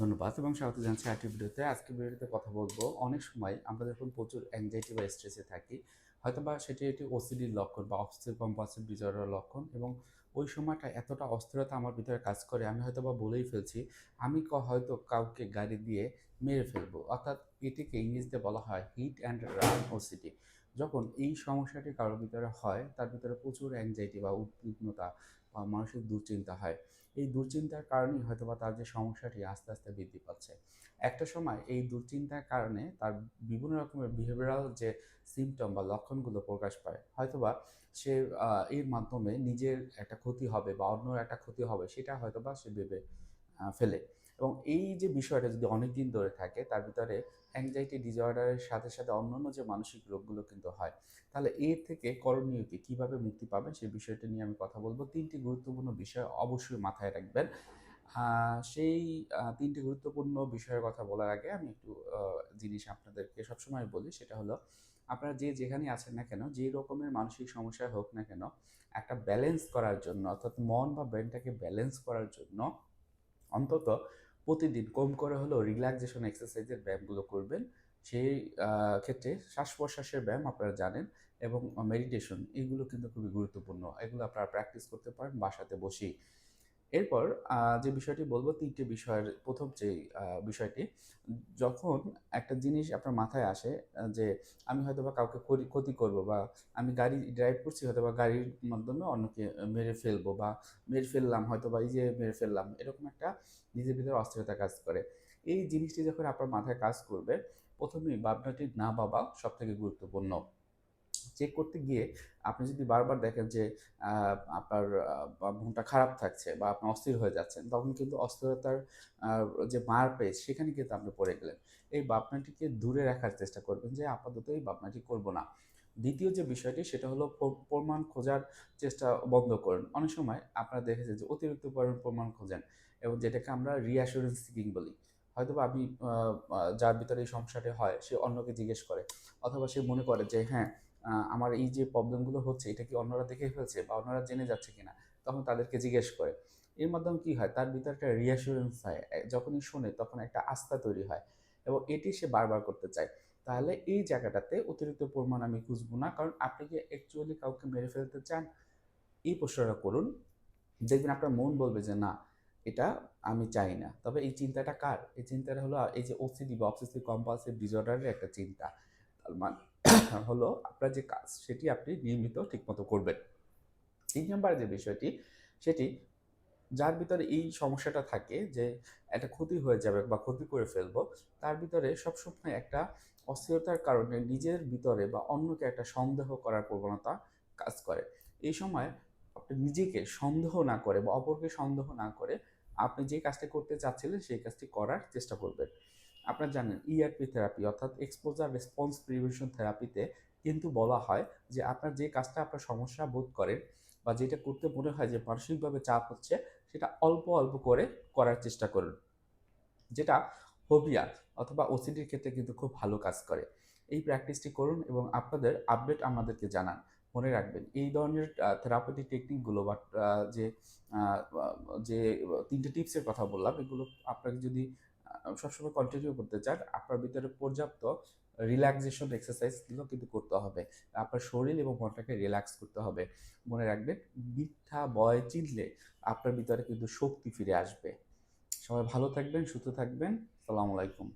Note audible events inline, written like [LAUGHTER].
ধন্যবাদ এবং স্বাগত জানাচ্ছি আরেকটি ভিডিওতে। আজকে ভিডিওতে কথা বলব, অনেক সময় আমরা যখন প্রচুর অ্যাংজাইটি বা স্ট্রেসে থাকি হয়তো বা সেটি একটি ওসিডির লক্ষণ বা অবসেসিভ কম্পালসিভ ডিসঅর্ডারের লক্ষণ এবং ওই সময়টা এতটা অস্থিরতা আমার ভিতরে কাজ করে, আমি হয়তো বা বলেই ফেলছি, আমি হয়তো কাউকে গাড়ি দিয়ে মেরে ফেলব। অর্থাৎ এটিকে ইংরেজিতে বলা হয় হিট অ্যান্ড রান ওসিডি যখন এই সমস্যাটি কারোর ভিতরে হয়, তার ভিতরে প্রচুর অ্যাংজাইটি বা উদ্বিগ্নতা বা মানসিক দুশ্চিন্তা হয়। এই দুশ্চিন্তার কারণেই হয়তো বা তার যে সমস্যাটি আস্তে আস্তে বৃদ্ধি পাচ্ছে। একটা সময় এই দুশ্চিন্তার কারণে তার বিভিন্ন রকমের বিহেভিয়ারাল যে সিমটম বা লক্ষণগুলো প্রকাশ পায়। হয়তোবা সে এর মাধ্যমে নিজের একটা ক্ষতি হবে বা অন্যর একটা ক্ষতি হবে, সেটা হয়তোবা সে ভেবে ফেলে। এবং এই যে বিষয়টা যদি অনেক দিন ধরে থাকে, তার ভিতরে অ্যাংজাইটি ডিসঅর্ডারের সাথে সাথে অন্যান্য যে মানসিক রোগগুলো কিন্তু হয়, তাহলে এর থেকে করণীয় কি? কীভাবে মুক্তি পাবেন? সেই বিষয়টি নিয়ে আমি কথা বলব। তিনটি গুরুত্বপূর্ণ বিষয় অবশ্যই মাথায় রাখবেন। সেই তিনটি গুরুত্বপূর্ণ বিষয়ের কথা বলার আগে আমি একটু জিনিস আপনাদেরকে সবসময় বলি, সেটা হলো আপনারা যে যেখানে আছেন না কেন, যে রকমের মানসিক সমস্যা হোক না কেন, একটা ব্যালেন্স করার জন্য, অর্থাৎ মন বা ব্রেনটাকে ব্যালেন্স করার জন্য অন্তত প্রতিদিন কম করে হলেও রিল্যাক্সেশন এক্সারসাইজের ব্যায়ামগুলো করবেন। সেই ক্ষেত্রে শ্বাস প্রশ্বাসের ব্যায়াম আপনারা জানেন এবং মেডিটেশন এগুলো কিন্তু খুবই গুরুত্বপূর্ণ। এগুলো আপনারা প্র্যাকটিস করতে পারেন বাসাতে বসেই। এরপর যে বিষয়টি বলব তিনটে বিষয়ের, প্রথম যে বিষয়টি, যখন একটা জিনিস আপনার মাথায় আসে যে আমি হয়তো বা কাউকে ক্ষতি- করব বা আমি গাড়ি ড্রাইভ করছি হয়তো বা গাড়ির মাধ্যমে অন্যকে মেরে ফেলব বা মেরে ফেললাম হয়তো বা এই যে মেরে ফেললাম, এরকম একটা নিজের ভিতরে অস্থিরতা কাজ করে। এই জিনিসটি যখন আপনার মাথায় কাজ করবে, প্রথমেই ভাবনাটি না ভাবা সব থেকে গুরুত্বপূর্ণ। চেক করতে গিয়ে আপনি যদি বারবার দেখেন যে আপনার মনটা খারাপ থাকছে বা আপনি অস্থির হয়ে যাচ্ছেন, তখন কিন্তু অস্থিরতার যে মার পেজ সেখানে কিন্তু আপনি পড়ে গেলেন। এই ভাবনাটিকে দূরে রাখার চেষ্টা করবেন যে, আপাতত এই ভাবনাটি করব না। দ্বিতীয় যে বিষয়টি, সেটা হলো প্রমাণ খোঁজার চেষ্টা বন্ধ করুন। অনেক সময় আপনারা দেখেছেন যে, অতিরিক্ত পরিমাণ প্রমাণ খোঁজেন এবং যেটাকে আমরা রিঅ্যাসুরেন্স সিকিং বলি। হয়তো আমি যার ভিতরে এই সমস্যাটি হয়, সে অন্যকে জিজ্ঞেস করে অথবা সে মনে করে যে হ্যাঁ আমার এই যে প্রবলেমগুলো হচ্ছে, এটা কি অন্যরা দেখে ফেলছে বা অন্যরা জেনে যাচ্ছে কিনা, তখন তাদেরকে জিজ্ঞেস করে। এর মাধ্যমে কি হয়? তার ভিতরে একটা রিঅ্যাসুরেন্স হয়। যখনই শোনে, তখন একটা আস্থা তৈরি হয় এবং এটি সে বারবার করতে চায়। তাহলে এই জায়গাটাতে অতিরিক্ত পরিমাণ আমি খুঁজবো না, কারণ আপনি কি অ্যাকচুয়ালি কাউকে মেরে ফেলতে চান? এই প্রশ্নটা করুন। দেখবেন আপনার মন বলবে যে, না, এটা আমি চাই না। তবে এই চিন্তাটা কার? এই চিন্তাটা হলো, এই যে ওসিডি বা অবসেসিভ কম্পালসিভ ডিসঅর্ডারের একটা চিন্তা। মানে [COUGHS] হলো আপনার যে কাজ, সেটি আপনি নিয়মিত ঠিকমতো করবেন। তিন নম্বর যে বিষয়টি, সেটি যার ভিতরে এই সমস্যাটা থাকে যে একটা ক্ষতি হয়ে যাবে বা ক্ষতি করে ফেলব, তার ভিতরে সবসময় একটা অস্থিরতার কারণে নিজের ভিতরে বা অন্যকে একটা সন্দেহ করার প্রবণতা কাজ করে। এই সময় আপনি নিজেকে সন্দেহ না করে বা অপরকে সন্দেহ না করে আপনি যে কাজটি করতে চাচ্ছিলেন, সেই কাজটি করার চেষ্টা করবেন। আপনারা জানেন ইআরপি থেরাপি অর্থাৎ এক্সপোজার রেসপন্স প্রিভেনশন থেরাপিতে কিন্তু বলা হয় যে আপনার যে কাজটা আপনার সমস্যা বোধ করেন বা যেটা করতে মনে হয় যে মানসিকভাবে চাপ হচ্ছে, সেটা অল্প অল্প করে করার চেষ্টা করুন। যেটা ফোবিয়া অথবা ওসিডির ক্ষেত্রে কিন্তু খুব ভালো কাজ করে। এই প্র্যাকটিসটি করুন এবং আপনাদের আপডেট আমাদেরকে জানান। মনে রাখবেন, এই ধরনের থেরাপিটিক টেকনিকগুলো বা যে যে, তিনটে টিপসের কথা বললাম, এগুলো আপনাকে যদি সবসময় কন্টিনিউ করতে চান, আপনার ভিতরে পর্যাপ্ত রিল্যাক্সেশন এক্সারসাইজগুলো কিন্তু করতে হবে। আপনার শরীর এবং মনটাকে রিল্যাক্স করতে হবে। মনে রাখবেন, মিথ্যা ভয় চিনলে আপনার ভিতরে কিন্তু শক্তি ফিরে আসবে। সবাই ভালো থাকবেন, সুস্থ থাকবেন। সালামু আলাইকুম।